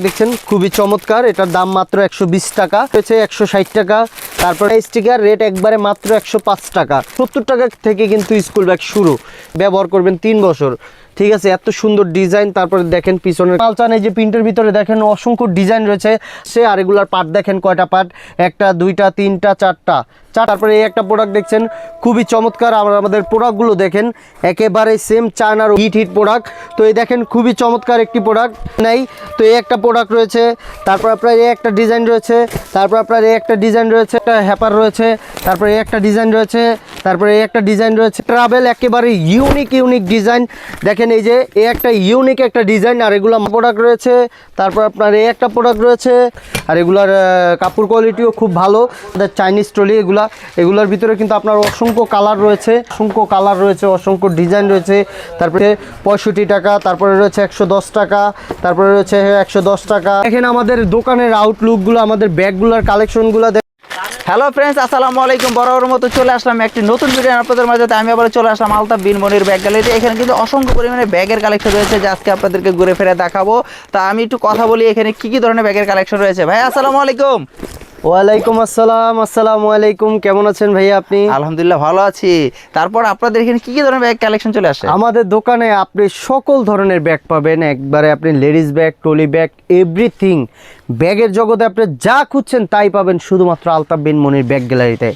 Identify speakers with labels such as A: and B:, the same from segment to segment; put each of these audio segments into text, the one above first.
A: দেখছেন, খুবই চমৎকার। এটার দাম মাত্র একশো বিশ টাকা হচ্ছে একশো টাকা। তারপরে স্টিকার রেট একবারে মাত্র একশো পাঁচ টাকা। সত্তর টাকা থেকে কিন্তু স্কুল ব্যাগ শুরু। ব্যবহার করবেন তিন বছর। ঠিক আছে, এত সুন্দর ডিজাইন তারপরে দেখেন পিছনের মালচান এই যে প্রিন্টের ভিতরে দেখেন, অসংখ্য ডিজাইন রয়েছে। সে আর এগুলার পার্ট দেখেন কয়টা পার্ট একটা, দুইটা, তিনটা, চারটা। চার তারপরে এই একটা প্রোডাক্ট দেখছেন, খুবই চমৎকার আমরা আমাদের প্রোডাক্টগুলো দেখেন, একেবারে সেম চায়নার হিট হিট প্রোডাক্ট তো এই দেখেন, খুবই চমৎকার একটি প্রোডাক্ট নেই। তো এই একটা প্রোডাক্ট রয়েছে, তারপর আপনার এই একটা ডিজাইন রয়েছে, তারপর আপনার এই একটা ডিজাইন রয়েছে, একটা হ্যাপার রয়েছে, তারপরে এই একটা ডিজাইন রয়েছে, তারপরে এই একটা ডিজাইন রয়েছে। ট্রাভেল একেবারে ইউনিক ইউনিক ডিজাইন দেখেন এই যে, এই একটা ইউনিক একটা ডিজাইন আর এগুলো প্রোডাক্ট রয়েছে, তারপর আপনার এই একটা প্রোডাক্ট রয়েছে, আর এগুলার কাপড় কোয়ালিটিও খুব ভালো। চাইনিজ ট্রলি এগুলা এগুলোর ভিতরে কিন্তু আপনার অসংখ্য কালার রয়েছে, অসংখ্য কালার রয়েছে, অসংখ্য ডিজাইন রয়েছে। তারপরে পঁয়ষট্টি টাকা, তারপরে রয়েছে একশো দশ টাকা, তারপরে রয়েছে একশো দশ টাকা। এখানে আমাদের দোকানের আউটলুকগুলো আমাদের ব্যাগগুলোর কালেকশনগুলো
B: হ্যালো ফ্রেন্ডস আসসালামু আলাইকুম। বরাবর মতো চলে আসলাম একটি নতুন ভিডিও আপনাদের মাঝে আমি আবার চলে আসলাম আলতা বিনমনির ব্যাগ গ্যালারিতে এখানে কিন্তু অসংখ্য পরিমাণে ব্যাগের কালেকশন রয়েছে যা আজকে আপনাদেরকে ঘুরে ফিরে দেখাবো। তা আমি একটু কথা বলি, এখানে কি কি ধরনের ব্যাগের কালেকশন রয়েছে? ভাই, আসসালামু আলাইকুম।
A: ওয়ালাইকুম আসসালাম আসসালামু আলাইকুম। কেমন আছেন ভাইয়া আপনি?
B: আলহামদুলিল্লাহ ভালো আছি। তারপর আপনাদের এখানে কি কি ধরনের ব্যাগ কালেকশন চলে আসে?
A: আমাদের দোকানে আপনি সকল ধরনের ব্যাগ পাবেন। একবারে আপনি ladies bag trolley bag everything ব্যাগের জগতে আপনি যা খুঁজছেন তাই পাবেন শুধুমাত্র আলতাফ বিন মনির ব্যাগ গ্যালারিতে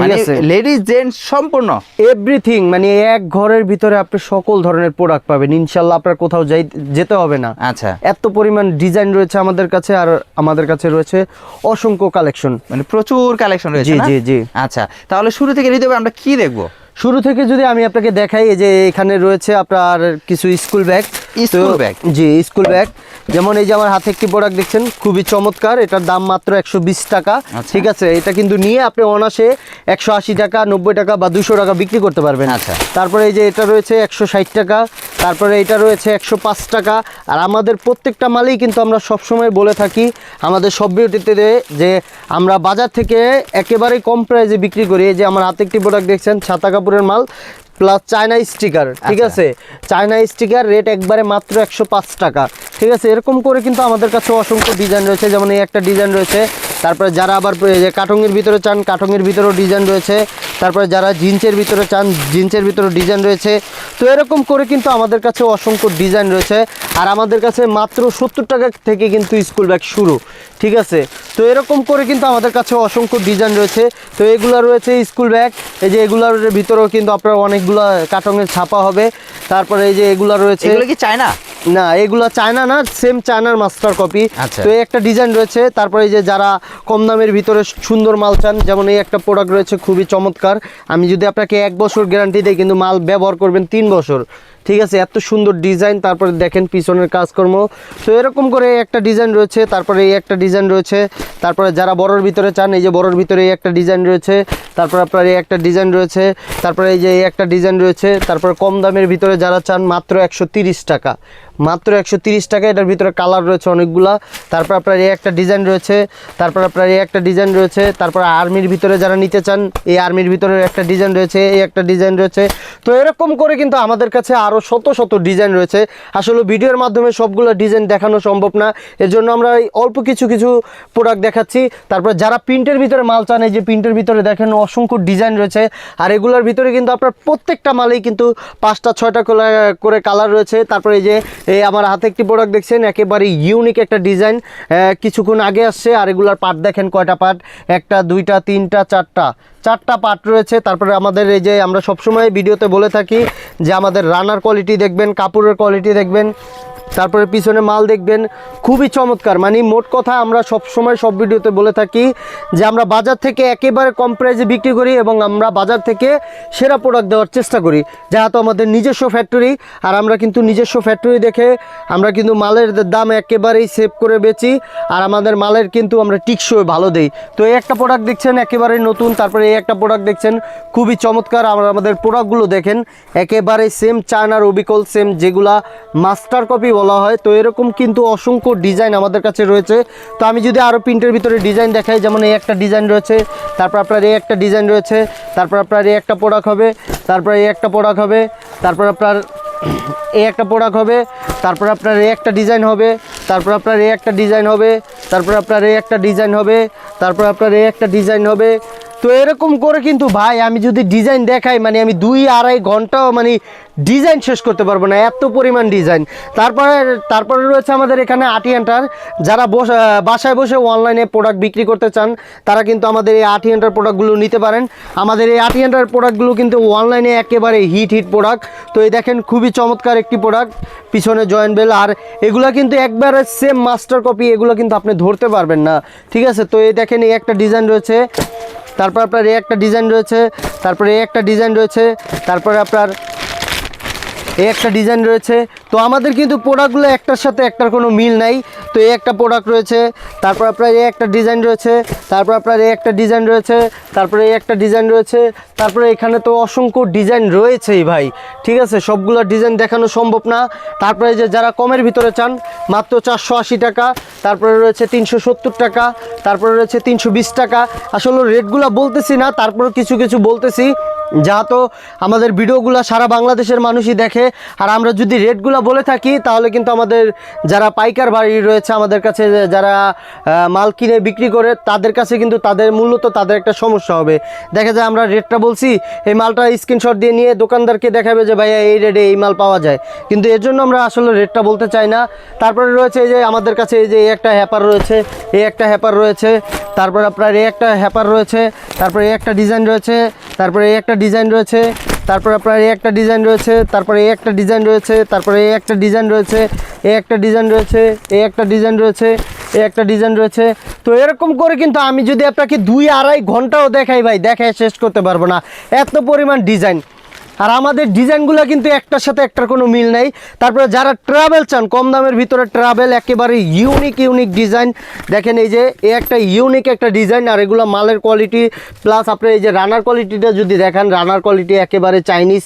B: মানে লেডিস জেন্টস সম্পূর্ণ।
A: এভরিথিং মানে এক ঘরের ভিতরে আপনি সকল ধরনের প্রোডাক্ট পাবেন। ইনশাল্লাহ আপনার কোথাও যাই যেতে হবে না।
B: আচ্ছা।
A: এত পরিমাণ ডিজাইন রয়েছে আমাদের কাছে আর আমাদের কাছে রয়েছে অসংখ্য কালেকশন
B: মানে প্রচুর কালেকশন রয়েছে
A: জি, জি, জি।
B: আচ্ছা তাহলে শুরু থেকে হৃদয় আমরা কি দেখব?
A: শুরু থেকে যদি আমি আপনাকে দেখাই যে এখানে রয়েছে আপনার কিছু স্কুল ব্যাগ
B: স্কুল ব্যাগ?
A: জি স্কুল ব্যাগ। যেমন এই যে আমার হাতে একটি প্রোডাক্ট দেখছেন খুবই চমৎকার। এটার দাম মাত্র একশো বিশ টাকা।
B: আচ্ছা।
A: ঠিক আছে এটা কিন্তু নিয়ে আপনি অনাসে একশো আশি টাকা নব্বই টাকা বা দুশো টাকা বিক্রি করতে পারবেন।
B: আচ্ছা।
A: তারপরে এই যে এটা রয়েছে একশো ষাট টাকা তারপরে এটা রয়েছে একশো পাঁচ টাকা। আর আমাদের প্রত্যেকটা মালেই কিন্তু আমরা সবসময় বলে থাকি আমাদের সব বিউটিতে যে আমরা বাজার থেকে একেবারে কম প্রাইসে বিক্রি করি। এই যে আমার হাতে একটি প্রোডাক্ট দেখছেন ছাতা কাপড়ের মাল। প্লাস চায়না স্টিকার ঠিক
B: আচ্ছা।
A: আছে? চায়না স্টিকার রেট একবারে মাত্র একশো পাঁচ টাকা ঠিক আছে? এরকম করে কিন্তু আমাদের কাছে অসংখ্য ডিজাইন রয়েছে যেমন এই একটা ডিজাইন রয়েছে। তারপরে যারা আবার যে ভিতরে চান কাটঙের ভিতরেও ডিজাইন রয়েছে। তারপরে যারা জিন্সের ভিতরে চান, জিন্সের ভিতরে ডিজাইন রয়েছে। তো এরকম করে কিন্তু আমাদের কাছে অসংখ্য ডিজাইন রয়েছে। আর আমাদের কাছে মাত্র সত্তর টাকা থেকে কিন্তু স্কুল ব্যাগ শুরু, ঠিক আছে? তো এরকম করে কিন্তু আমাদের কাছে অসংখ্য ডিজাইন রয়েছে। তো এগুলো রয়েছে স্কুল ব্যাগ এই যে এগুলোর ভিতরেও কিন্তু আপনার অনেকগুলো কাটঙের ছাপা হবে। তারপরে এই যে এগুলো রয়েছে
B: এগুলো কি চায়না?
A: না এগুলো চায়না না সেম চায়নার মাস্টার কপি
B: আচ্ছা।
A: তো এই একটা ডিজাইন রয়েছে তারপরে এই যে যারা কম দামের ভিতরে সুন্দর মাল চান যেমন এই একটা প্রোডাক্ট রয়েছে খুবই চমৎকার। আমি যদি আপনাকে এক বছর গ্যারান্টি দিই কিন্তু মাল ব্যবহার করবেন তিন বছর। ঠিক আছে, এত সুন্দর ডিজাইন, তারপরে দেখেন পিছনের কাজকর্ম। তো এরকম করে একটা ডিজাইন রয়েছে, তারপরে এই একটা ডিজাইন রয়েছে, তারপরে যারা বড়র ভিতরে চান, এই যে বড়র ভিতরে এই একটা ডিজাইন রয়েছে, তারপর আপনার এই একটা ডিজাইন রয়েছে, তারপরে এই যে এই একটা ডিজাইন রয়েছে, তারপরে কম দামের ভিতরে যারা চান, মাত্র একশো টাকা। মাত্র একশো টাকা, এটার ভিতরে কালার রয়েছে অনেকগুলা। তারপর আপনার এই একটা ডিজাইন রয়েছে, তারপর আপনার এই একটা ডিজাইন রয়েছে, তারপর আর্মির ভিতরে যারা নিতে চান, এই আর্মির ভিতরে একটা ডিজাইন রয়েছে, এই একটা ডিজাইন রয়েছে। তো এরকম করে কিন্তু আমাদের কাছে আরও শত শত ডিজাইন রয়েছে। আসলে ভিডিওর মাধ্যমে সবগুলো ডিজাইন দেখানো সম্ভব না। এর জন্য আমরা অল্প কিছু কিছু প্রোডাক্ট দেখাচ্ছি। তারপর যারা প্রিন্টের ভিতরে মাল চান, এই যে প্রিন্টের ভিতরে দেখেন অসংখ্য ডিজাইন রয়েছে। আর এগুলোর ভিতরে কিন্তু আপনার প্রত্যেকটা মালেই কিন্তু পাঁচটা, ছয়টা করে- কালার রয়েছে। তারপরে এই যে, এই আমার হাতে একটি প্রোডাক্ট দেখছেন, একেবারে ইউনিক একটা ডিজাইন। কিছুক্ষণ আগে আসছে, আর এগুলার পার্ট দেখেন কয়টা পার্ট একটা, দুইটা, তিনটা, চারটা। চারটা পার্ট রয়েছে। তারপরে আমাদের এই যে আমরা সবসময় ভিডিওতে বলে থাকি যে আমাদের রানার কোয়ালিটি দেখবেন, কাপড়ের কোয়ালিটি দেখবেন। তারপরে পিছনে মাল দেখবেন, খুবই চমৎকার। মানে মোট কথা আমরা সব সময় সব ভিডিওতে বলে থাকি যে আমরা বাজার থেকে একেবারে কম প্রাইসে বিক্রি করি এবং আমরা বাজার থেকে সেরা প্রোডাক্ট দেওয়ার চেষ্টা করি। যেহেতু আমাদের নিজস্ব ফ্যাক্টরি আর আমরা কিন্তু নিজস্ব ফ্যাক্টরি দেখে আমরা কিন্তু মালের দাম একেবারেই সেভ করে বেচি, আর আমাদের মালের কিন্তু আমরা টিকসই ভালো দেই। তো এই একটা প্রোডাক্ট দেখছেন একেবারে নতুন, তারপরে এই একটা প্রোডাক্ট দেখছেন, খুবই চমৎকার। আমরা আমাদের প্রোডাক্টগুলো দেখেন একেবারে সেম চায়নার অবিকল সেম যেগুলা মাস্টার কপি বলা হয়, তো এরকম কিন্তু অসংখ্য ডিজাইন আমাদের কাছে রয়েছে। তো আমি যদি আরও প্রিন্টের ভিতরে ডিজাইন দেখাই, যেমন এই একটা ডিজাইন রয়েছে, তারপর আপনার এই একটা ডিজাইন রয়েছে, তারপর আপনার এই একটা প্রোডাক্ট হবে, তারপর এই একটা প্রোডাক্ট হবে, তারপর আপনার এই একটা প্রোডাক্ট হবে, তারপর আপনার এই একটা ডিজাইন হবে, তারপর আপনার এই একটা ডিজাইন হবে, তারপর আপনার এই একটা ডিজাইন হবে, তারপর আপনার এই একটা ডিজাইন হবে তো এরকম করে কিন্তু ভাই, আমি যদি ডিজাইন দেখাই মানে আমি দুই আড়াই ঘন্টাও মানে ডিজাইন শেষ করতে পারব না, এত পরিমাণ ডিজাইন তারপরে তারপরে রয়েছে আমাদের এখানে আটিয়ান্টার যারা বসে বাসায় বসে অনলাইনে প্রোডাক্ট বিক্রি করতে চান, তারা কিন্তু আমাদের এই আটিয়ান্টার প্রোডাক্টগুলো নিতে পারেন। আমাদের এই আটিয়ান্টার প্রোডাক্টগুলো কিন্তু অনলাইনে একেবারে হিট হিট প্রোডাক্ট তো এই দেখেন, খুবই চমৎকার একটি প্রোডাক্ট পিছনে জয়েন্ট বেল আর এগুলো কিন্তু একবারে সেম মাস্টার কপি এগুলো কিন্তু আপনি ধরতে পারবেন না। ঠিক আছে, তো এই দেখেন, এই একটা ডিজাইন রয়েছে। তারপর আপনার এ একটা ডিজাইন রয়েছে তারপরে এ একটা ডিজাইন রয়েছে তারপরে আপনার এই একটা ডিজাইন রয়েছে। তো আমাদের কিন্তু প্রোডাক্টগুলো একটার সাথে একটার কোনো মিল নাই। তো এই একটা প্রোডাক্ট রয়েছে, তারপর আপনার এই একটা ডিজাইন রয়েছে, তারপর আপনার এই একটা ডিজাইন রয়েছে, তারপরে এই একটা ডিজাইন রয়েছে, তারপরে এখানে তো অসংখ্য ডিজাইন রয়েছেই ভাই। ঠিক আছে, সবগুলো ডিজাইন দেখানো সম্ভব না। তারপরে যে যারা কমের ভিতরে চান, মাত্র চারশো আশি টাকা, তারপরে রয়েছে তিনশো সত্তর টাকা, তারপরে রয়েছে তিনশো বিশ টাকা। আসলে রেটগুলো বলতেছি না তারপরে কিছু কিছু বলতেছি। যা তো আমাদের ভিডিওগুলো সারা বাংলাদেশের মানুষই দেখে। আর আমরা যদি রেটগুলো বলে থাকি, তাহলে কিন্তু আমাদের যারা পাইকার বাড়ি রয়েছে, আমাদের কাছে যারা মাল কিনে বিক্রি করে, তাদের কাছে কিন্তু তাদের মূলত তাদের একটা সমস্যা হবে। দেখা যায় আমরা রেটটা বলছি, এই মালটা স্ক্রিনশট দিয়ে নিয়ে দোকানদারকে দেখাবে যে, ভাইয়া, এই রেটে এই মাল পাওয়া যায়। কিন্তু এর জন্য আমরা আসলে রেটটা বলতে চাই না। তারপরে রয়েছে এই যে, আমাদের কাছে এই যে, এই একটা হ্যাপার রয়েছে, এই একটা হ্যাপার রয়েছে। তারপর আপনার এই একটা হ্যাপার রয়েছে, তারপরে এই একটা ডিজাইন রয়েছে, তারপরে এই একটা ডিজাইন রয়েছে, তারপর আপনার এই একটা ডিজাইন রয়েছে, তারপরে এই একটা ডিজাইন রয়েছে, তারপরে এই একটা ডিজাইন রয়েছে, এই একটা ডিজাইন রয়েছে, এই একটা ডিজাইন রয়েছে, এই একটা ডিজাইন রয়েছে। তো এরকম করে কিন্তু আমি যদি আপনাকে দুই আড়াই ঘন্টাও দেখাই ভাই, দেখায় শেষ করতে পারব না। এত পরিমাণ ডিজাইন। আর আমাদের ডিজাইনগুলো কিন্তু একটার সাথে একটার কোনো মিল নাই। তারপরে যারা ট্রাভেল চান, কম দামের ভিতরে ট্রাভেল একেবারে ইউনিক ইউনিক ডিজাইন দেখেন এই যে, এ একটা ইউনিক একটা ডিজাইন আর এগুলো মালের কোয়ালিটি প্লাস আপনি এই যে রানার কোয়ালিটিটা যদি দেখেন রানার কোয়ালিটি একেবারে চাইনিজ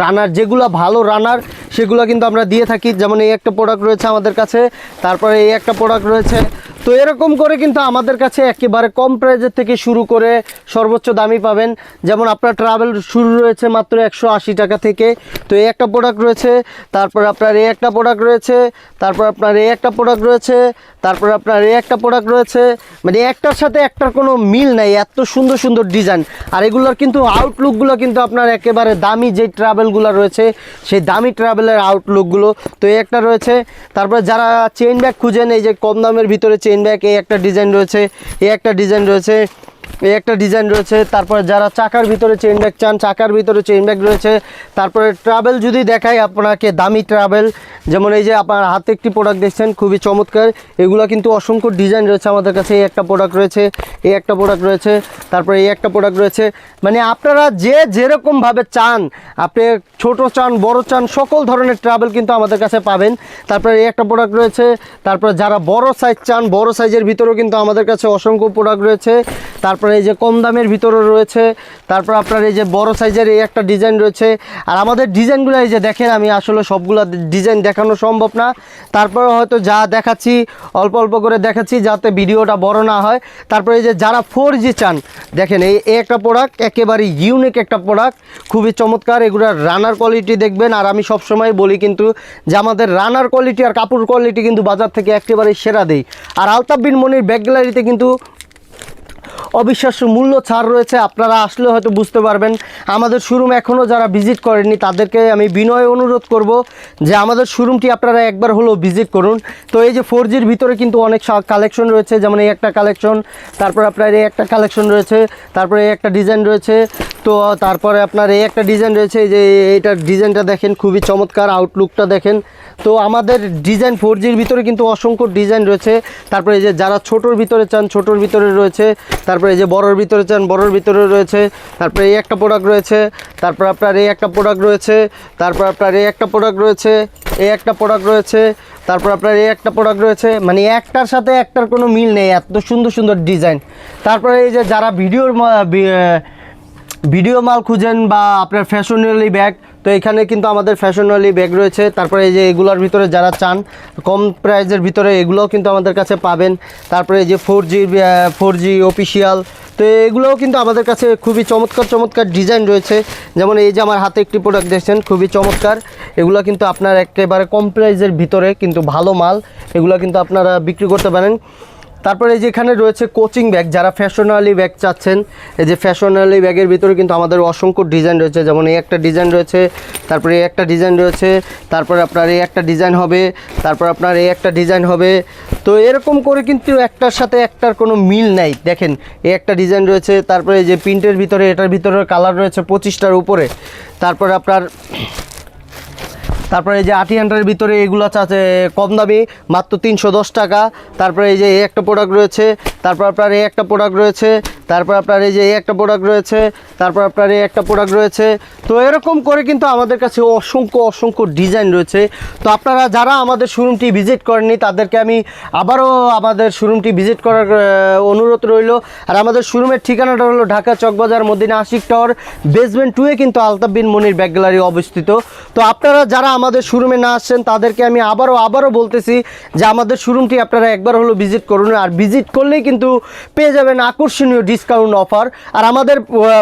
A: রানার যেগুলো ভালো রানার সেগুলো কিন্তু আমরা দিয়ে থাকি। যেমন এই একটা প্রোডাক্ট রয়েছে আমাদের কাছে, তারপরে এই একটা প্রোডাক্ট রয়েছে তো এরকম করে কিন্তু আমাদের কাছে একেবারে কম প্রাইজের থেকে শুরু করে সর্বোচ্চ দামি পাবেন। যেমন আপনার ট্রাভেল শুরু রয়েছে মাত্র একশো আশি টাকা থেকে। তো এই একটা প্রোডাক্ট রয়েছে, তারপর আপনার এই একটা প্রোডাক্ট রয়েছে, তারপর আপনার এই একটা প্রোডাক্ট রয়েছে তারপর আপনার এই একটা প্রোডাক্ট রয়েছে মানে একটার সাথে একটার কোনো মিল নাই, এত সুন্দর সুন্দর ডিজাইন আর এগুলোর কিন্তু আউটলুকগুলো কিন্তু আপনার একেবারে দামি যে ট্রাভেলগুলো রয়েছে, সেই দামি ট্রাভেলের আউটলুকগুলো তো এই একটা রয়েছে, তারপরে যারা চেন ব্যাগ খুঁজেন, এই যে কম দামের ভিতরে চেন ব্যাগ এই একটা ডিজাইন রয়েছে, এই একটা ডিজাইন রয়েছে। এই একটা ডিজাইন রয়েছে, তারপরে যারা চাকার ভিতরে চেইন ব্যাগ চান, চাকার ভিতরে চেইন ব্যাগ রয়েছে, তারপরে ট্রাভেল যদি দেখাই আপনাকে দামি ট্রাভেল যেমন এই যে আপনার হাতে একটি প্রোডাক্ট দেখছেন, খুবই চমৎকার, এগুলো কিন্তু অসংখ্য ডিজাইন রয়েছে আমাদের কাছে, এই একটা প্রোডাক্ট রয়েছে, এই একটা প্রোডাক্ট রয়েছে, তারপরে এই একটা প্রোডাক্ট রয়েছে মানে আপনারা যে যেরকমভাবে চান, আপনি ছোট চান, বড় চান, সকল ধরনের ট্রাভেল কিন্তু আমাদের কাছে পাবেন, তারপরে এই একটা প্রোডাক্ট রয়েছে, তারপরে যারা বড় সাইজ চান, বড় সাইজের ভিতরেও কিন্তু আমাদের কাছে অসংখ্য প্রোডাক্ট রয়েছে, তারপরে এই যে কম দামের ভিতরেও রয়েছে, তারপর আপনার এই যে বড় সাইজের এই একটা ডিজাইন রয়েছে। আর আমাদের ডিজাইনগুলো এই যে দেখেন, আমি আসলে সবগুলো ডিজাইন দেখানো সম্ভব না। তারপরে হয়তো যা দেখাচ্ছি, অল্প অল্প করে দেখাচ্ছি যাতে ভিডিওটা বড় না হয়। তারপরে এই যে যারা ফোর জি চান, দেখেন এই এই একটা প্রোডাক্ট একেবারে ইউনিক একটা প্রোডাক্ট খুবই চমৎকার এগুলোর রানার কোয়ালিটি দেখবেন। আর আমি সবসময় বলি কিন্তু যে আমাদের রানার কোয়ালিটি আর কাপড় কোয়ালিটি কিন্তু বাজার থেকে একেবারে সেরা দেই। আর আলতাফ বিন মনির ব্যাগ গ্যালারিতে কিন্তু অবিশ্বাস্য মূল্য ছাড় রয়েছে, আপনারা আসলে হয়তো বুঝতে পারবেন। আমাদের শোরুম এখনও যারা ভিজিট করেননি, তাদেরকে আমি বিনয় অনুরোধ করব যে আমাদের শোরুমটি আপনারা একবার হলেও ভিজিট করুন। তো এই যে ফোর জির ভিতরে কিন্তু অনেক কালেকশন রয়েছে, যেমন এই একটা কালেকশন তারপর আপনার এই একটা কালেকশন রয়েছে, তারপরে এই একটা ডিজাইন রয়েছে তো তারপরে আপনার এই একটা ডিজাইন রয়েছে যে এইটার ডিজাইনটা দেখেন, খুবই চমৎকার আউটলুকটা দেখেন। তো আমাদের ডিজাইন ফোর জির ভিতরে কিন্তু অসংখ্য ডিজাইন রয়েছে। তারপরে এই যে যারা ছোটোর ভিতরে চান, ছোটোর ভিতরে রয়েছে। তারপরে এই যে বড়োর ভিতরে চান, বড়োর ভিতরে রয়েছে। তারপরে এই একটা প্রোডাক্ট রয়েছে। তারপর আপনার এই একটা প্রোডাক্ট রয়েছে। তারপর আপনার এই একটা প্রোডাক্ট রয়েছে। এই একটা প্রোডাক্ট রয়েছে। তারপর আপনার এই একটা প্রোডাক্ট রয়েছে। মানে একটার সাথে একটার কোনো মিল নেই, এত সুন্দর সুন্দর ডিজাইন তারপরে এই যে যারা ভিডিওর ভিডিও মাল খুঁজেন বা আপনার ফ্যাশনেলি ব্যাগ তো এখানে কিন্তু আমাদের ফ্যাশনালি ব্যাগ রয়েছে। তারপরে এই যে এগুলোর ভিতরে যারা চান, কম প্রাইজের ভিতরে এগুলোও কিন্তু আমাদের কাছে পাবেন। তারপরে এই যে four G four G official তো এগুলোও কিন্তু আমাদের কাছে খুবই চমৎকার চমৎকার ডিজাইন রয়েছে। যেমন এই যে আমার হাতে একটি প্রোডাক্ট দেখছেন, খুবই চমৎকার। এগুলো কিন্তু আপনার একেবারে কম প্রাইজের ভিতরে কিন্তু ভালো মাল। এগুলো কিন্তু আপনারা বিক্রি করতে পারেন। তারপরে এই যে এখানে রয়েছে কোচিং ব্যাগ যারা ফ্যাশনালি ব্যাগ চাচ্ছেন, এই যে ফ্যাশনালি ব্যাগের ভিতরে কিন্তু আমাদের অসংখ্য ডিজাইন রয়েছে, যেমন এই একটা ডিজাইন রয়েছে, তারপরে এই একটা ডিজাইন রয়েছে, তারপরে আপনার এই একটা ডিজাইন হবে, তারপর আপনার এই একটা ডিজাইন হবে। তো এরকম করে কিন্তু একটার সাথে একটার কোনো মিল নাই, দেখেন, এই একটা ডিজাইন রয়েছে, তারপরে এই যে প্রিন্টের ভিতরে, এটার ভিতরে কালার রয়েছে পঁচিশটার উপরে, তারপরে আপনার তারপরে এই যে আটি হান্ড্রেডের ভিতরে এগুলো আছে, কম দামি, মাত্র তিনশো দশ টাকা। তারপরে এই যে একটা প্রোডাক্ট রয়েছে তারপর আপনার এই একটা প্রোডাক্ট রয়েছে, তারপর আপনার এই যে এই একটা প্রোডাক্ট রয়েছে, তারপর আপনার এই একটা প্রোডাক্ট রয়েছে। তো এরকম করে কিন্তু আমাদের কাছে অসংখ্য অসংখ্য ডিজাইন রয়েছে। তো আপনারা যারা আমাদের শোরুমটি ভিজিট করেননি, তাদেরকে আমি আবারও আমাদের শোরুমটি ভিজিট করার অনুরোধ রইল। আর আমাদের শোরুমের ঠিকানাটা হলো Dhaka Chawkbazar, Madina Ashiq tower basement two কিন্তু আলতাফ বিন মনির ব্যাগ গ্যালারি অবস্থিত। তো আপনারা যারা আমাদের শোরুমে না আসছেন, তাদেরকে আমি আবারও আবারও বলতেছি যে আমাদের শোরুমটি আপনারা একবার হলো ভিজিট করুন। আর ভিজিট করলেই কিন্তু পেয়ে যাবেন আকর্ষণীয় ডিসকাউন্ট অফার আর আমাদের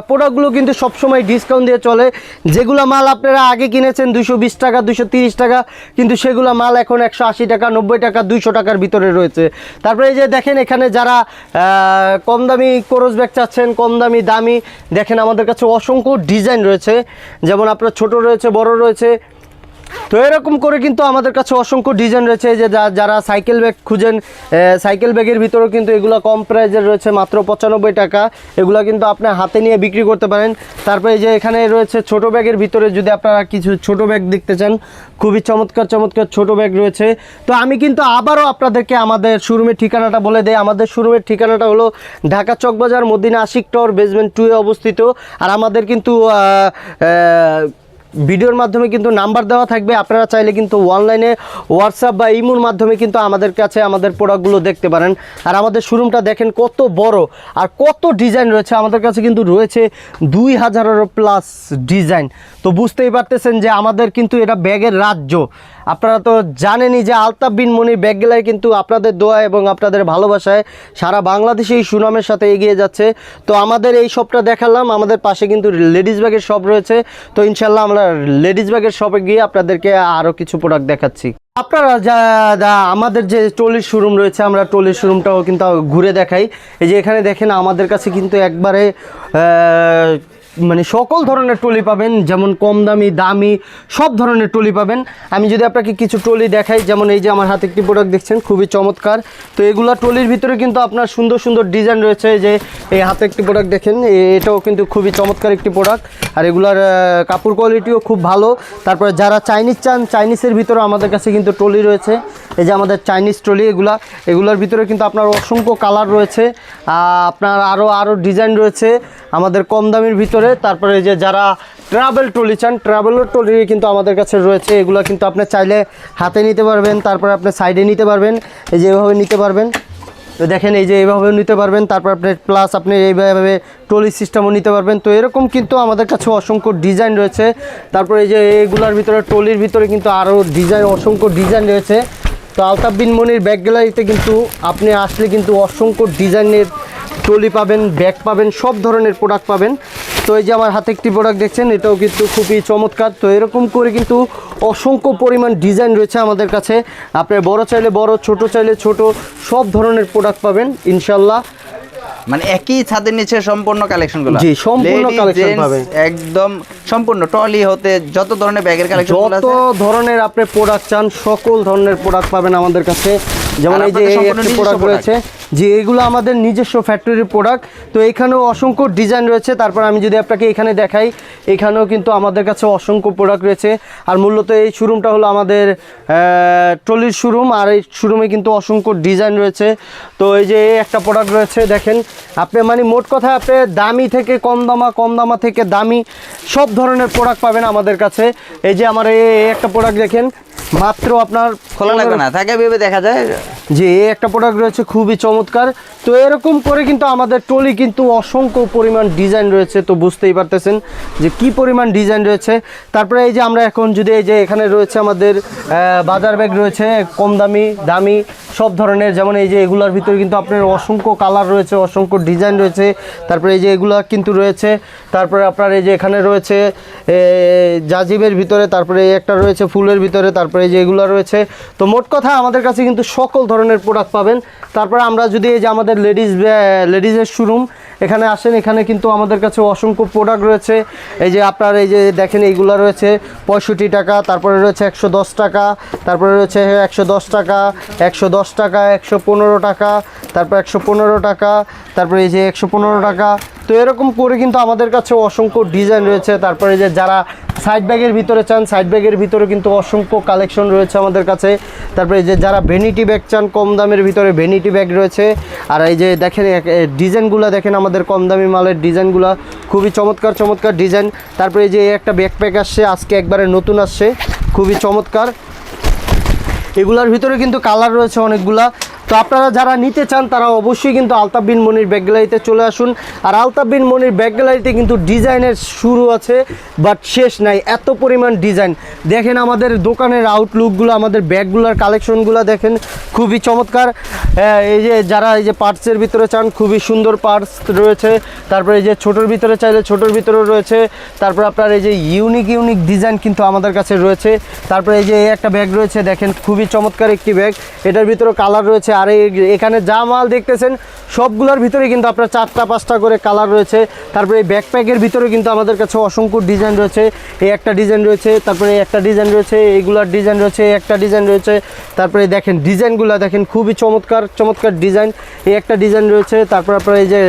A: প্রোডাক্টগুলো কিন্তু সবসময় ডিসকাউন্ট দিয়ে চলে। যেগুলো মাল আপনারা আগে কিনেছেন দুশো বিশ টাকা দুশো তিরিশ টাকা, কিন্তু সেগুলো মাল এখন একশো আশি টাকা, নব্বই টাকা, দুইশো টাকার ভিতরে রয়েছে। তারপরে এই যে দেখেন এখানে যারা কম দামি কোরস ব্যাগ চাচ্ছেন কম দামি দামি দেখেন আমাদের কাছে অসংখ্য ডিজাইন রয়েছে। যেমন আপনার ছোট রয়েছে, বড় রয়েছে তো এরকম করে কিন্তু আমাদের কাছে অসংখ্য ডিজাইন রয়েছে যে যারা সাইকেল ব্যাগ খুঁজেন সাইকেল ব্যাগের ভিতরেও কিন্তু এগুলো কম প্রাইজের রয়েছে, মাত্র পঁচানব্বই টাকা। এগুলো কিন্তু আপনি হাতে নিয়ে বিক্রি করতে পারেন। তারপরে যে এখানে রয়েছে ছোট ব্যাগের ভিতরে যদি আপনারা কিছু ছোট ব্যাগ দেখতে চান, খুবই চমৎকার চমৎকার ছোট ব্যাগ রয়েছে। তো আমি কিন্তু আবারও আপনাদেরকে আমাদের শোরুমের ঠিকানাটা বলে দেই। আমাদের শোরুমের ঠিকানাটা হলো Dhaka Chawkbazar, Madina Ashiq tower basement two অবস্থিত। আর আমাদের কিন্তু ভিডিওর মাধ্যমে কিন্তু নাম্বার দেওয়া থাকবে। আপনারা চাইলে কিন্তু অনলাইনে হোয়াটসঅ্যাপ বা ইমোর মাধ্যমে কিন্তু আমাদের কাছে আমাদের প্রোডাক্টগুলো দেখতে পারেন। আর আমাদের শোরুমটা দেখেন কত বড় আর কত ডিজাইন রয়েছে। আমাদের কাছে কিন্তু রয়েছে দুই হাজারেরও প্লাস ডিজাইন তো বুঝতেই পারতেছেন যে আমাদের কিন্তু এটা ব্যাগের রাজ্য। আপনারা তো জানেনই যে আলতাফ বিন মনির ব্যাগ গেলায় কিন্তু আপনাদের দোয়া এবং আপনাদের ভালোবাসায় সারা বাংলাদেশে এই সুনামের সাথে এগিয়ে যাচ্ছে। তো আমাদের এই শপটা দেখালাম, আমাদের পাশে কিন্তু লেডিস ব্যাগের শপ রয়েছে। তো ইনশাল্লাহ আমরা লেডিস ব্যাগের শপে গিয়ে আপনাদেরকে আরও কিছু প্রোডাক্ট দেখাচ্ছি। আপনারা যা আমাদের যে টলির শোরুম রয়েছে, আমরা টলির শোরুমটাও কিন্তু ঘুরে দেখাই। এই যে এখানে দেখেন, আমাদের কাছে কিন্তু একবারে মানে সকল ধরনের টলি পাবেন, যেমন কম দামি দামি সব ধরনের টলি পাবেন। আমি যদি আপনাকে কিছু টলি দেখাই, যেমন এই যে আমার হাতে একটি প্রোডাক্ট দেখছেন, খুবই চমৎকার। তো এগুলো টলির ভিতরে কিন্তু আপনার সুন্দর সুন্দর ডিজাইন রয়েছে যে এই হাতে একটি প্রোডাক্ট দেখেন এটাও কিন্তু খুবই চমৎকার একটি প্রোডাক্ট আর এগুলার কাপড় কোয়ালিটিও খুব ভালো। তারপরে যারা চাইনিজ চান চাইনিজের ভিতরে আমাদের কাছে কিন্তু টলি রয়েছে। এই যে আমাদের চাইনিজ টলি এগুলা, এগুলোর ভিতরে কিন্তু আপনার অসংখ্য কালার রয়েছে। আপনার আরও আরও ডিজাইন রয়েছে। আমাদের কম দামের ভিতরে তারপরে যে যারা ট্রাভেল ট্রলি চান ট্রাভেলের ট্রলি কিন্তু আমাদের কাছে রয়েছে। এগুলো কিন্তু আপনি চাইলে হাতে নিতে পারবেন, তারপরে আপনি সাইডে নিতে পারবেন, এই যে এভাবে নিতে পারবেন। তো দেখেন এই যে এইভাবেও নিতে পারবেন, তারপর আপনি প্লাস আপনি এইভাবে ট্রলি সিস্টেমও নিতে পারবেন। তো এরকম কিন্তু আমাদের কাছে অসংখ্য ডিজাইন রয়েছে। তারপরে এই যে এইগুলার ভিতরে ট্রলির ভিতরে কিন্তু আরও ডিজাইন অসংখ্য ডিজাইন রয়েছে। তো আলতাফ বিন মনির ব্যাগ গ্যালারিতে কিন্তু আপনি আসলে কিন্তু অসংখ্য ডিজাইনের ট্রলি পাবেন ব্যাগ পাবেন, সব ধরনের প্রোডাক্ট পাবেন। তো এই যে আমার হাতে একটি প্রোডাক্ট দেখছেন এটাও কিন্তু খুবই চমৎকার। তো এরকম করে কিন্তু অসংখ্য পরিমাণ ডিজাইন রয়েছে আমাদের কাছে। আপনি বড় চাইলে বড় ছোট চাইলে ছোট সব ধরনের প্রোডাক্ট পাবেন ইনশাল্লাহ
B: মানে একই ছাদের নিচে সম্পূর্ণ কালেকশনগুলো
A: জি, সম্পূর্ণ
B: gents,
A: পাবেন।
B: একদম সম্পূর্ণ ট্রলি হতে যত ধরনের ব্যাগের কালেকশন
A: যত ধরনের আপনি প্রোডাক্ট চান সকল ধরনের প্রোডাক্ট পাবেন আমাদের কাছে। যেমন এই যে এই একটি প্রোডাক্ট রয়েছে। যে এগুলো আমাদের নিজস্ব ফ্যাক্টরির প্রোডাক্ট তো এখানেও অসংখ্য ডিজাইন রয়েছে। তারপর আমি যদি আপনাকে এখানে দেখাই এখানেও কিন্তু আমাদের কাছে অসংখ্য প্রোডাক্ট রয়েছে। আর মূলত এই শোরুমটা হলো আমাদের ট্রলির শোরুম আর এই শোরুমে কিন্তু অসংখ্য ডিজাইন রয়েছে। তো এই যে একটা প্রোডাক্ট রয়েছে দেখেন। আপনি মানে মোট কথা আপনি দামি থেকে কম দামা কম দামা থেকে দামি সব ধরনের প্রোডাক্ট পাবেন আমাদের কাছে। এই যে আমার এই একটা প্রোডাক্ট দেখেন মাত্র আপনার
B: খোলা লাগবে না থাকে ভেবে দেখা যায়।
A: যে এই একটা প্রোডাক্ট রয়েছে খুবই চমৎকার। তো এরকম করে কিন্তু আমাদের ট্রলি কিন্তু অসংখ্য পরিমাণ ডিজাইন রয়েছে, তো বুঝতেই পারতেছেন যে কি পরিমাণ ডিজাইন রয়েছে। তারপরে এই যে আমরা এখন যদি এই যে এখানে রয়েছে আমাদের বাজার ব্যাগ রয়েছে, কম দামি দামি, সব ধরনের, যেমন এই যে এগুলোর ভিতরে কিন্তু আপনার অসংখ্য কালার রয়েছে, অসংখ্য ডিজাইন রয়েছে। তারপরে এই যে এগুলো কিন্তু রয়েছে, তারপরে আপনার এই যে এখানে রয়েছে জাজিবের ভিতরে, তারপরে এই একটা রয়েছে ফুলের ভিতরে, তারপরে এই যে এগুলো রয়েছে। তো মোট কথা আমাদের কাছে কিন্তু সকল ধরনের প্রোডাক্ট পাবেন। তারপরে আমরা যদি এই যে আমাদের লেডিস লেডিসের শোরুম এখানে আসেন, এখানে কিন্তু আমাদের কাছে অসংখ্য প্রোডাক্ট রয়েছে। এই যে আপনার এই যে দেখেন, এইগুলো রয়েছে পঁয়ষট্টি টাকা, তারপরে রয়েছে একশো দশ টাকা, তারপরে রয়েছে একশো দশ টাকা, একশো দশ টাকা, একশো পনেরো টাকা, তারপর একশো পনেরো টাকা, তারপরে এই যে একশো পনেরো টাকা। তো এরকম করে কিন্তু আমাদের কাছে অসংখ্য ডিজাইন রয়েছে। তারপরে যে যারা সাইড ব্যাগের ভিতরে চান সাইড ব্যাগের ভিতরে কিন্তু অসংখ্য কালেকশন রয়েছে আমাদের কাছে। তারপরে যে যারা ভেনিটি ব্যাগ চান, কম দামের ভিতরে ভেনিটি ব্যাগ রয়েছে। আর এই যে দেখেন ডিজাইনগুলো দেখেন আমাদের কম দামি মালের ডিজাইনগুলো। খুবই চমৎকার চমৎকার ডিজাইন। তারপরে এই যে একটা ব্যাকপ্যাক আসছে, আজকে একবারে নতুন আসছে। খুবই চমৎকার। এগুলার ভিতরে কিন্তু কালার রয়েছে অনেকগুলা। তো আপনারা যারা নিতে চান, তারা অবশ্যই কিন্তু আলতাফ বিন মনির ব্যাগ গ্যালারিতে চলে আসুন। আর আলতাফ বিন মনির ব্যাগ গ্যালারিতে কিন্তু ডিজাইনের শুরু আছে, বাট শেষ নাই। এত পরিমাণ ডিজাইন। দেখেন আমাদের দোকানের আউটলুকগুলো আমাদের ব্যাগগুলোর কালেকশনগুলো দেখেন, খুবই চমৎকার। এই যে যারা এই যে পার্টসের ভিতরে চান, খুবই সুন্দর পার্টস রয়েছে। তারপরে এই যে ছোটোর ভিতরে চাইলে ছোটোর ভিতরেও রয়েছে। তারপর আপনার এই যে ইউনিক ইউনিক ডিজাইন কিন্তু আমাদের কাছে রয়েছে। তারপরে এই যে একটা ব্যাগ রয়েছে, দেখেন, খুবই চমৎকার একটি ব্যাগ এটার ভিতরে কালার রয়েছে আর এখানে যা মাল দেখতেছেন সবগুলোর ভিতরে কিন্তু আপনার চারটা পাঁচটা করে কালার রয়েছে তারপরে এই ব্যাকপ্যাকের ভিতরে কিন্তু আমাদের কাছে অসংখ্য ডিজাইন রয়েছে এই একটা ডিজাইন রয়েছে তারপরে একটা ডিজাইন রয়েছে এইগুলার ডিজাইন রয়েছে একটা ডিজাইন রয়েছে তারপরে দেখেন ডিজাইনগুলো দেখেন খুবই চমৎকার চমৎকার ডিজাইন এই একটা ডিজাইন রয়েছে তারপর আপনার এই যে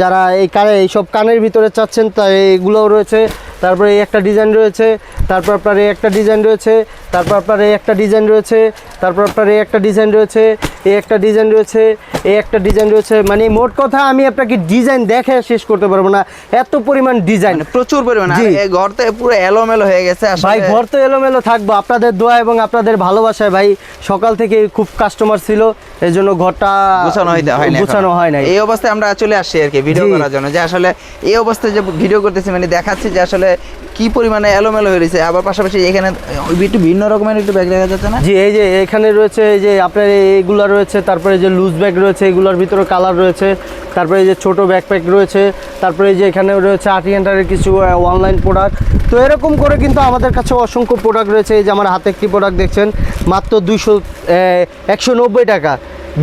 A: যারা এই কানে এইসব কানের ভিতরে চাচ্ছেন তা এইগুলোও রয়েছে তারপরে এই একটা ডিজাইন রয়েছে তারপর আপনার এই একটা ডিজাইন রয়েছে তারপর আপনার এই একটা ডিজাইন রয়েছে তারপর আপনার এই একটা ডিজাইন রয়েছে এই একটা ডিজাইন রয়েছে এই একটা ডিজাইন রয়েছে। মানে মোট কথা আমি আপনাকে ডিজাইন দেখে শেষ করতে পারব না। এত পরিমাণ ডিজাইন
B: মানে প্রচুর পরিমাণ। ঘর তো পুরো এলোমেলো হয়ে গেছে।
A: ভাই ঘর তো এলোমেলো থাকব। আপনাদের দোয়া এবং আপনাদের ভালোবাসায় ভাই সকাল থেকে খুব কাস্টমার ছিল। এই জন্য ঘরটা
B: গোছানো হয় না
A: গোছানো হয় নাই।
B: এই অবস্থায় আমরা চলে আসছি আর কি ভিডিও। করার জন্য। যে আসলে এই অবস্থায় যে ভিডিও করতেছি মানে দেখাচ্ছি যে আসলে কি পরিমাণে এলোমেলো হয়ে রয়েছে। আবার পাশাপাশি এখানে একটু ভিন্ন রকমের একটু ব্যাগ দেখা যাচ্ছে না?
A: জি এই যে এখানে রয়েছে এই যে আপনার এইগুলো রয়েছে তারপরে যে লুজ ব্যাগ রয়েছে এগুলোর ভিতরে কালার রয়েছে তারপরে এই যে ছোট ব্যাকপ্যাক রয়েছে তারপরে যে এখানে রয়েছে আটি এন্টারের কিছু অনলাইন প্রোডাক্ট তো এরকম করে কিন্তু আমাদের কাছে অসংখ্য প্রোডাক্ট রয়েছে। এই যে আমার হাতে একটি প্রোডাক্ট দেখছেন মাত্র দুইশো একশো নব্বই টাকা।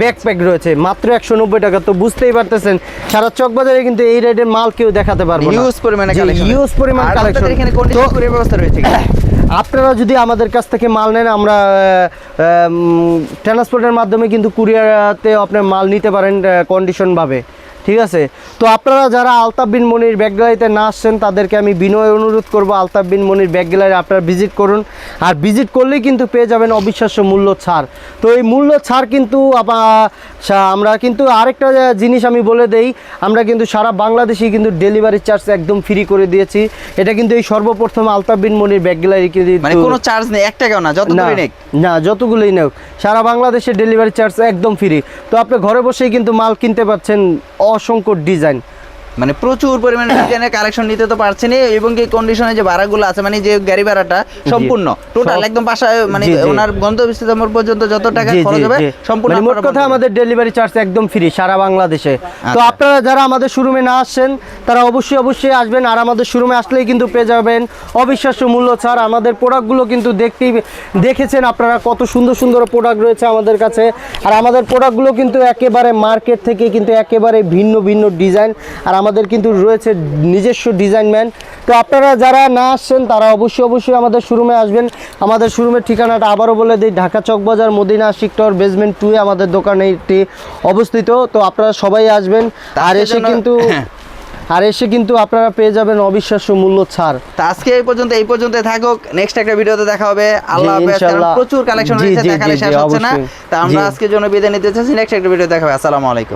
A: ব্যাকপ্যাক রয়েছে। মাত্র একশো নব্বই টাকা তো বুঝতেই পারতেছেন সারা চকবাজারে কিন্তু এই রেটের মাল কেউ দেখাতে পারবে
B: ইউজ পরিমাণে
A: ইউজ পরিমাণ কালেকশন
B: ব্যবস্থা রয়েছে
A: আপনারা যদি আমাদের কাছ থেকে মাল নেন আমরা ট্রান্সপোর্টের মাধ্যমে কিন্তু কুরিয়ারতে আপনার মাল নিতে পারেন কন্ডিশনভাবে ঠিক আছে? তো আপনারা যারা আলতাফ বিন মনির ব্যাগ গ্যালারিতে না আসছেন তাদেরকে আমি বিনয় অনুরোধ করব আলতাফ বিন মনির ব্যাগ গ্যালারি আপনারা ভিজিট করুন। আর ভিজিট করলেই কিন্তু পেয়ে যাবেন অবিশ্বাস্য মূল্য ছাড়। তো এই মূল্য ছাড় কিন্তু আমরা কিন্তু আরেকটা জিনিস আমি বলে দেই আমরা কিন্তু সারা বাংলাদেশে কিন্তু ডেলিভারি চার্জ একদম ফ্রি করে দিয়েছি। এটা কিন্তু এই সর্বপ্রথম আলতাফ বিন মনির ব্যাগ গ্যালারি
B: মানে কোনো চার্জ নেই এক টাকাও না যত
A: না না যতগুলোই নেও সারা বাংলাদেশে ডেলিভারি চার্জ একদম ফ্রি। তো আপনি ঘরে বসেই কিন্তু মাল কিনতে পাচ্ছেন অসংখ্য ডিজাইন।
B: মানে প্রচুর পরিমাণে ডিজাইনের কালেকশন নিতে তো পারছেন এবং এই কন্ডিশনে যে ভাড়াগুলো আছে মানে যে গাড়ি ভাড়াটা সম্পূর্ণ টোটাল একদম বাসায় মানে। ওনার গন্তব্যস্থল পর্যন্ত যত টাকা খরচ হবে সম্পূর্ণ
A: মানে মোট কথা আমাদের ডেলিভারি চার্জ একদম ফ্রি সারা বাংলাদেশে। তো
B: আচ্ছা।
A: আপনারা যারা আমাদের শোরুমে না আসছেন তারা অবশ্যই অবশ্যই আসবেন আর আমাদের শোরুমে আসলেই কিন্তু পেয়ে যাবেন অবিশ্বাস্য মূল্য ছাড়। আমাদের প্রোডাক্টগুলো কিন্তু দেখতেই দেখেছেন আপনারা কত সুন্দর সুন্দর প্রোডাক্ট রয়েছে আমাদের কাছে। আর আমাদের প্রোডাক্টগুলো কিন্তু একেবারে মার্কেট থেকে কিন্তু একেবারে ভিন্ন ভিন্ন ডিজাইন আর আমাদের কিন্তু রয়েছে নিজস্ব ডিজাইন ম্যান তো আপনারা যারা না আসছেন তারা অবশ্যই অবশ্যই আমাদের শোরুমে আসবেন। আমাদের শোরুমের ঠিকানাটা আবারও বলে দিই ঢাকা চকবাজার মদিনা শিকটর বেসমেন্ট টুয়ে আমাদের দোকানে এটি অবস্থিত। তো আপনারা সবাই আসবেন আর এসে কিন্তু আর এসে কিন্তু আপনারা পেয়ে যাবেন অবিশ্বাস্য মূল্য ছাড়।
B: তো আজকে এই পর্যন্ত এই পর্যন্ত থাকুক। নেক্সট একটা ভিডিওতে দেখা হবে। আল্লাহ হাফেজ। প্রচুর কালেকশন রয়েছে দেখালে শেষ হচ্ছে না। তা আমরা। আজকের জন্য বিদায় নিতে চাচ্ছি। নেক্সট একটা ভিডিও দেখা হবে। আসসালামু আলাইকুম।